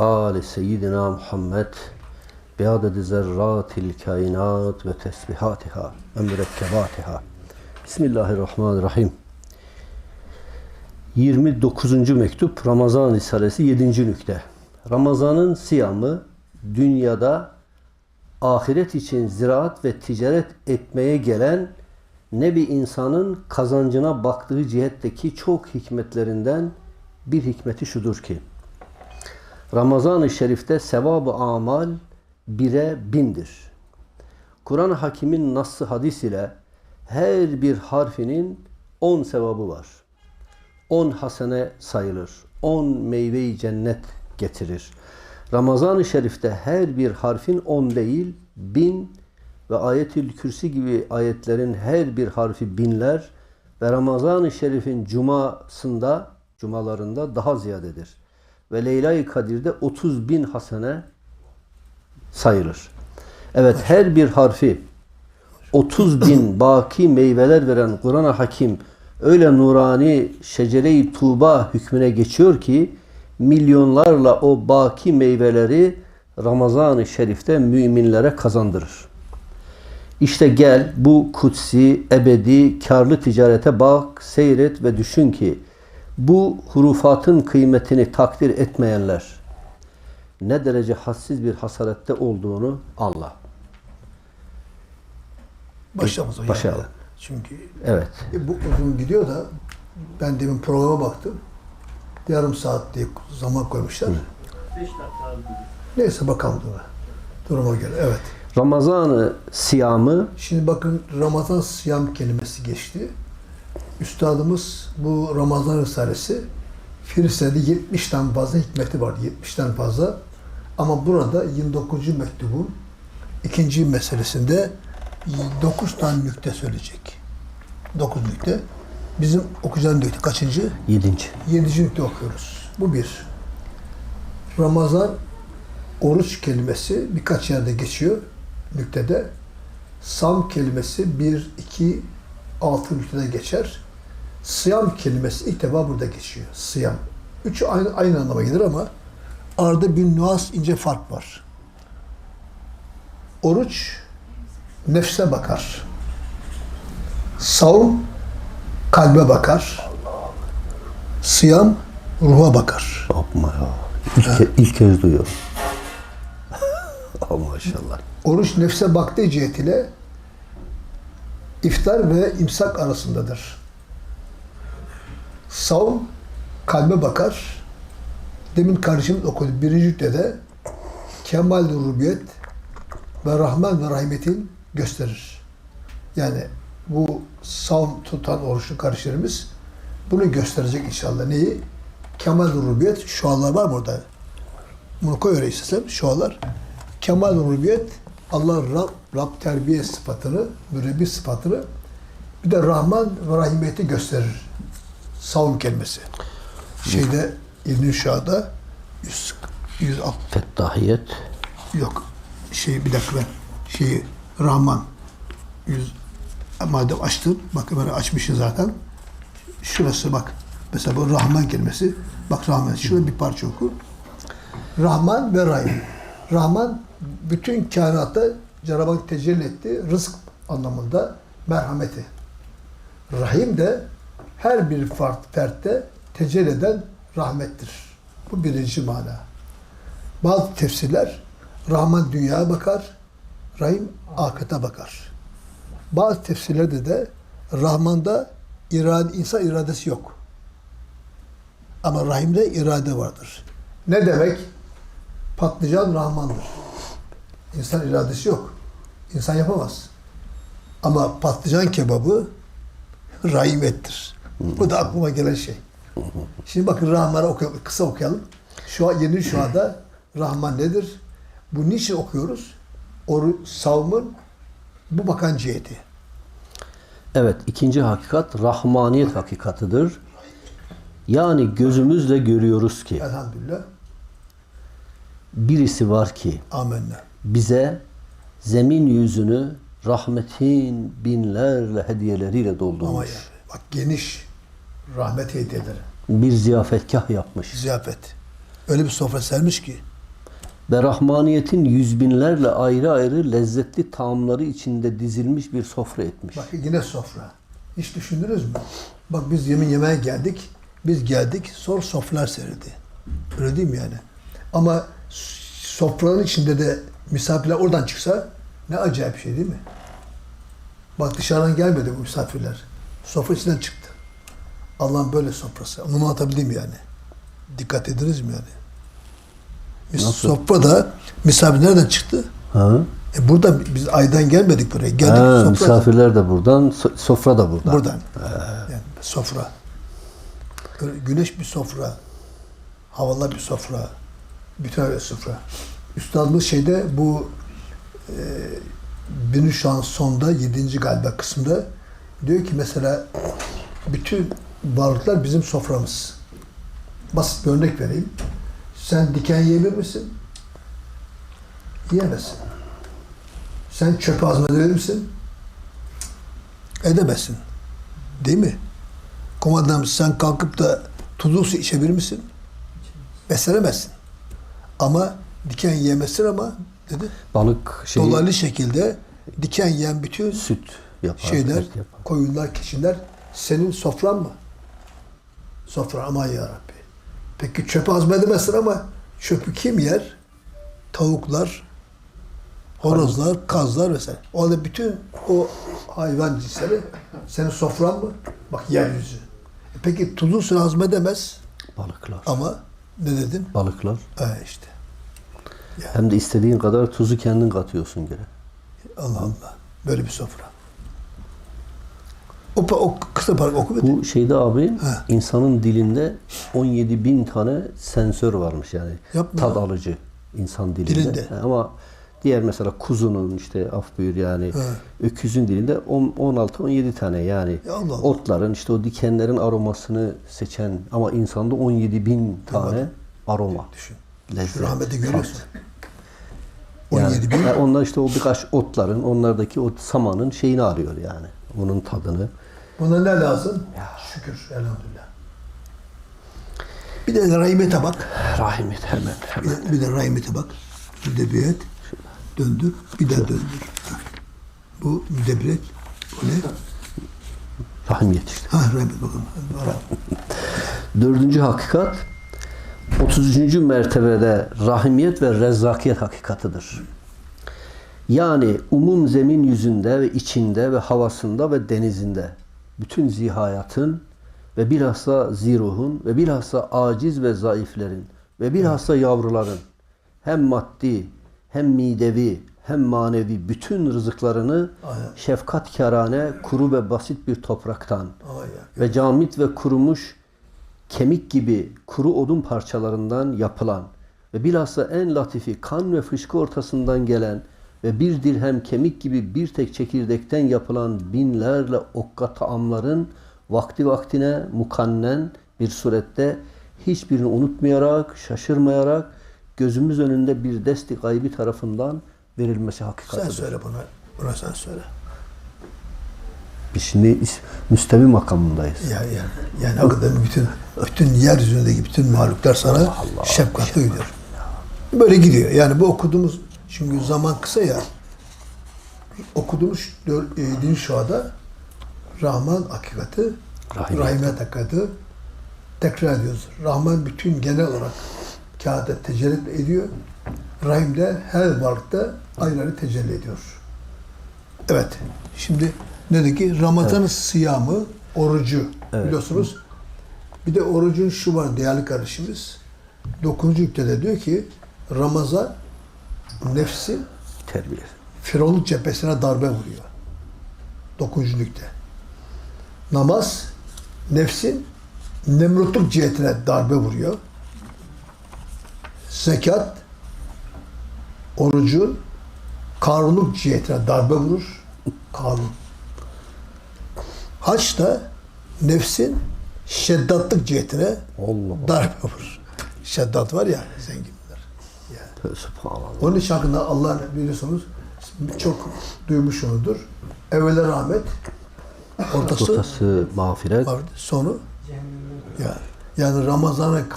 آل سيدنا محمد بعدد ذرات الكائنات وتسبيحاتها ومركباتها بسم الله الرحمن الرحيم 29. mektup Ramazan Risalesi 7. nükte. Ramazanın siyamı dünyada ahiret için ziraat ve ticaret etmeye gelen ne bir insanın kazancına baktığı cihetteki çok hikmetlerinden bir hikmeti şudur ki Ramazan-ı Şerif'te sevabı amal bire bindir. Kur'an-ı Hakim'in nassı hadis ile her bir harfinin on sevabı var. On hasene sayılır. On meyve-i cennet getirir. Ramazan-ı Şerif'te her bir harfin on değil, bin ve ayetül kürsi gibi ayetlerin her bir harfi binler ve Ramazan-ı Şerif'in cumasında, cumalarında daha ziyadedir. Ve Leyla-i Kadir'de 30 bin hasene sayılır. Evet her bir harfi 30 bin baki meyveler veren Kur'an-ı Hakim öyle nurani şecere-i tuğba hükmüne geçiyor ki milyonlarla o baki meyveleri Ramazan-ı Şerif'te müminlere kazandırır. İşte gel bu kutsi, ebedi, karlı ticarete bak, seyret ve düşün ki bu hurufatın kıymetini takdir etmeyenler ne derece hassiz bir hasarette olduğunu Allah. Başlamaz Başlayalım. yani. Çünkü Evet. e, bu uzun gidiyor da ben demin programa baktım. Yarım saat diye zaman koymuşlar. Neyse bakalım duruma. Duruma göre. Evet. Ramazan-ı siyamı Şimdi bakın Ramazan siyam kelimesi geçti. Üstadımız bu Ramazan Risalesi Filistin'de 70'ten fazla hikmeti var. 70'ten fazla. Ama burada 29. mektubun ikinci meselesinde 9 tane nükte söyleyecek. 9 nükte. Bizim okuyacağımız nükte kaçıncı? yedinci. 7. nükte okuyoruz. Bu bir. Ramazan oruç kelimesi birkaç yerde geçiyor nüktede. Sam kelimesi 1, 2, 6 nüktede geçer. Sıyam kelimesi ilk defa burada geçiyor. Sıyam. Üçü aynı, aynı anlama gelir ama arada bir nüans ince fark var. Oruç nefse bakar. Savun kalbe bakar. Sıyam ruha bakar. Yapma ya. İlk, ke- ilk kez duyuyorum. oh, maşallah. Oruç nefse baktığı cihetiyle iftar ve imsak arasındadır. Savun kalbe bakar. Demin kardeşimiz okudu. Birinci cüddede kemal rubiyet ve rahman ve rahimetin gösterir. Yani bu savun tutan oruçlu kardeşlerimiz bunu gösterecek inşallah. Neyi? Kemal rubiyet. Şualar var mı orada? Bunu koy öyle istesem. Şualar. Kemal rubiyet Allah Rab, Rab terbiye sıfatını, mürebbi sıfatını bir de Rahman ve Rahimiyeti gösterir. Savun kelimesi. Şeyde İbn-i Şah'da 100, 106 Fettahiyet. yok. Şey bir dakika ben şeyi Rahman 100 madem açtım bak böyle açmışız zaten. Şurası bak. Mesela bu Rahman kelimesi. Bak Rahman. Şurada bir parça oku. Rahman ve Rahim. Rahman bütün kainatta Cenab-ı Hak tecelli etti. Rızk anlamında merhameti. Rahim de her bir fert, fertte tecelli eden rahmettir. Bu birinci mana. Bazı tefsirler Rahman dünyaya bakar, Rahim ahirete bakar. Bazı tefsirlerde de Rahman'da irade, insan iradesi yok. Ama Rahim'de irade vardır. Ne demek? Patlıcan Rahman'dır. İnsan iradesi yok. İnsan yapamaz. Ama patlıcan kebabı rahimettir. Bu da aklıma gelen şey. Şimdi bakın Rahman'ı okuyalım, kısa okuyalım. Şu an yeni şu anda Rahman nedir? Bu niçin okuyoruz? Oru, savmın bu bakan ciheti. Evet ikinci hakikat rahmaniyet hakikatıdır. Yani gözümüzle görüyoruz ki Elhamdülillah. birisi var ki Amenna. bize zemin yüzünü rahmetin binlerle hediyeleriyle Ama doldurmuş. ya, bak geniş rahmet hediyeleri. Bir ziyafetkah yapmış. Ziyafet. öyle bir sofra sermiş ki. Ve rahmaniyetin yüz binlerle ayrı ayrı lezzetli taamları içinde dizilmiş bir sofra etmiş. Bak yine sofra. Hiç düşündünüz mü? Bak biz yemin yemeğe geldik. Biz geldik. Sonra sofralar serildi. Öyle değil mi yani? Ama sofranın içinde de misafirler oradan çıksa ne acayip şey değil mi? Bak dışarıdan gelmedi bu misafirler. Sofra içinden çıktı. Allah'ın böyle sofrası. Onu anlatabildim yani. Dikkat ediniz mi yani? Biz Nasıl? sofrada misafir nereden çıktı? Ha? E burada biz aydan gelmedik buraya. Geldik Ha, sofradan. misafirler de buradan, so- sofra da buradan. Buradan. Yani sofra. Böyle güneş bir sofra. Havalı bir sofra. Bütün bir sofra. Üstadımız şeyde bu e, benim şu an sonda yedinci galiba kısımda diyor ki mesela bütün varlıklar bizim soframız. Basit bir örnek vereyim. Sen diken yiyebilir misin? Yiyemezsin. Sen çöpe hazmedebilir misin? Edemezsin. Değil mi? Komandanım sen kalkıp da tuzlu su içebilir misin? Beslenemezsin. Ama diken yiyemezsin ama dedi. Balık şeyi, Dolaylı şekilde diken yiyen bütün süt yapar. şeyler, et yapar. koyunlar, keçiler senin sofran mı? Sofra aman ya Rabbi. Peki çöpü hazmedemezsin ama çöpü kim yer? Tavuklar, horozlar, kazlar vesaire. O halde bütün o hayvan cinsleri senin sofran mı? Bak yeryüzü. E peki tuzlu su hazmedemez Balıklar. ama ne dedin? Balıklar. Ha işte. Hem de istediğin kadar tuzu kendin katıyorsun gene. Allah Allah. Böyle bir sofra. O, o kısa parça oku. Bu şeyde abi Ha. insanın dilinde 17 bin tane sensör varmış yani. Yapma Tad alıcı insan dilinde. Dilinde. Ama diğer mesela kuzunun işte af buyur yani Ha. öküzün dilinde 16-17 tane yani Ya Allah Allah. otların işte o dikenlerin aromasını seçen ama insanda 17 bin tane aroma. Düşün. Lezzet, Şu rahmeti görüyorsun. Yani, 17 bin. yani onlar işte o birkaç otların, onlardaki o samanın şeyini arıyor yani. Bunun tadını. Buna ne lazım? Şükür elhamdülillah. Bir de rahimete bak. Rahmet hemen Bir de, bir de rahimete bak. Müdebiyet. Döndür. Bir daha döndür. Bu müdebiyet. O ne? Rahim yetişti. Ha rahmet bakalım. Dördüncü hakikat 33. mertebede rahimiyet ve rezzakiyet hakikatıdır. Yani umum zemin yüzünde ve içinde ve havasında ve denizinde bütün zihayatın ve bilhassa ziruhun ve bilhassa aciz ve zayıflerin ve bilhassa yavruların hem maddi hem midevi hem manevi bütün rızıklarını Aynen. şefkatkarane kuru ve basit bir topraktan ve camit ve kurumuş kemik gibi kuru odun parçalarından yapılan ve bilhassa en latifi kan ve fışkı ortasından gelen ve bir dirhem kemik gibi bir tek çekirdekten yapılan binlerle okka taamların vakti vaktine mukannen bir surette hiçbirini unutmayarak, şaşırmayarak gözümüz önünde bir desti gaybi tarafından verilmesi Sen hakikatidir. söyle buna. Buna sen söyle. Biz şimdi müstevi makamındayız. Ya, yani, yani hakikaten bütün bütün yeryüzündeki bütün mahluklar sana şefkatle gidiyor. Böyle gidiyor. Yani bu okuduğumuz çünkü zaman kısa ya. Okuduğumuz 7. şuada Rahman hakikati, Rahimiyet. Rahimiyet hakikati tekrar ediyoruz. Rahman bütün genel olarak kağıda tecelli ediyor. Rahim de her varlıkta ayrı tecelli ediyor. Evet. Şimdi ne dedi ki Ramazan sıyamı, orucu biliyorsunuz. Bir de orucun şu var değerli kardeşimiz. Dokuzuncu ülkede diyor ki Ramazan nefsi Terbiye. Firavunluk cephesine darbe vuruyor. Dokuzuncu. Namaz nefsin nemrutluk cihetine darbe vuruyor. Zekat orucun karunluk cihetine darbe vurur. Karun. Haç da nefsin şeddatlık cihetine Allah darbe vurur. Şeddat var ya zenginler. Subhanallah. Onun için hakkında Allah biliyorsunuz çok duymuşsunuzdur. Evvela rahmet, ortası Ortası mağfiret, sonu ya yani Ramazan'a